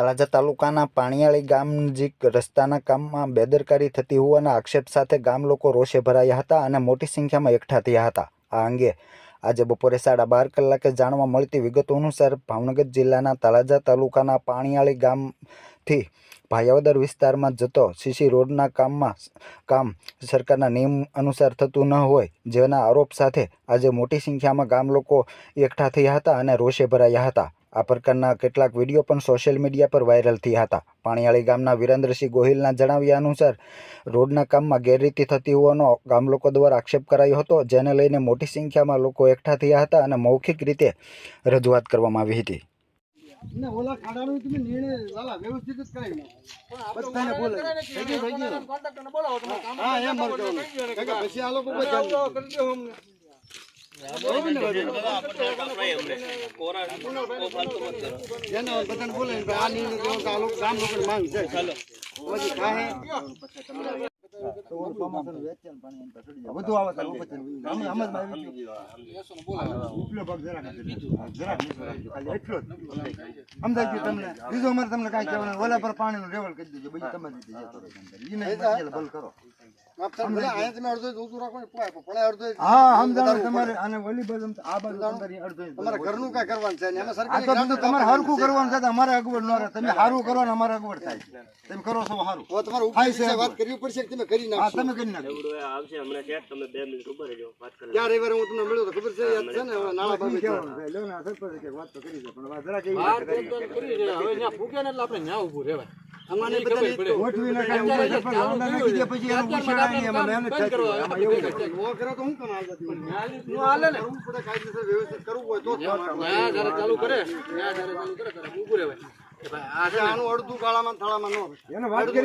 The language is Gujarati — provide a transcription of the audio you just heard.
તળાજા તાલુકાના પાણીયાળી ગામ નજીક રસ્તાના કામમાં બેદરકારી થતી હોવાના આક્ષેપ સાથે ગામ લોકો રોષે ભરાયા હતા અને મોટી સંખ્યામાં એકઠા થયા હતા. આ અંગે આજે બપોરે સાડા બાર કલાકે જાણવા મળતી વિગતો અનુસાર ભાવનગર જિલ્લાના તળાજા તાલુકાના પાણીયાળી ગામથી ભાયાવદર વિસ્તારમાં જતો સીસી રોડના કામમાં કામ સરકારના નિયમ અનુસાર થતું ન હોય જેના આરોપ સાથે આજે મોટી સંખ્યામાં ગામ લોકો એકઠા થયા હતા અને રોષે ભરાયા હતા. આ પ્રકારના કેટલાક વીડિયો પણ સોશિયલ મીડિયા પર વાયરલ થયા હતા. પાણીયાળી ગામના વિરેન્દ્રસિંહ ગોહિલના જણાવ્યા અનુસાર રોડના કામમાં ગેરરીતિ થતી હોવાનો ગામ લોકો દ્વારા આક્ષેપ કરાયો હતો જેને લઈને મોટી સંખ્યામાં લોકો એકઠા થયા હતા અને મૌખિક રીતે રજૂઆત કરવામાં આવી હતી. ને બધાને બોલે પછી આ નિર્ણય લેવો લોકો માંગ છે પછી કાંઈ બધું આવે ગયું. ઉપલો ભાગ જરાક જરાક ખાલી એટલો જ. સમજાઈ ગયું તમને? બીજું અમારે તમને કાંઈ કહેવાનું ઓલા પર પાણીનું લેવલ કરી દેજો. બીજું તમારી રીતે તમે. ભલ કરો. કરવાનું છે? કરવાનું છે અગવડ ન રહે. તમે સારું કરો ને અમારે અગવડ થાય તમે કરો છો સારું તમારે છે વાત કરવી પડશે કે તમે કરી હા નાખશો તમે કરી નાખો ક્યાં રવિવારે હું તમને મળ્યો તો ખબર છે યાદ છે ને હવે કહેવાનું છે. લ્યો ને આ સરપંચે કંઈક વાત તો કરી દો પણ હવે જરાક એવી રીતે કરી. ગોઠવી ઉપર નાખી દે પછી એનું ઉછેરાય નહીં, એમાં મહેનત થતી હોય. આમાં એવું નથી. નો કરે તો હું કામ હાલ જતી હોય? કરવું પડે, કાયદેસર વ્યવસ્થિત કરવું હોય તો જ કામ આવે. આનું અડધું ગાળામાં થાળામાં ન એને વાત કરી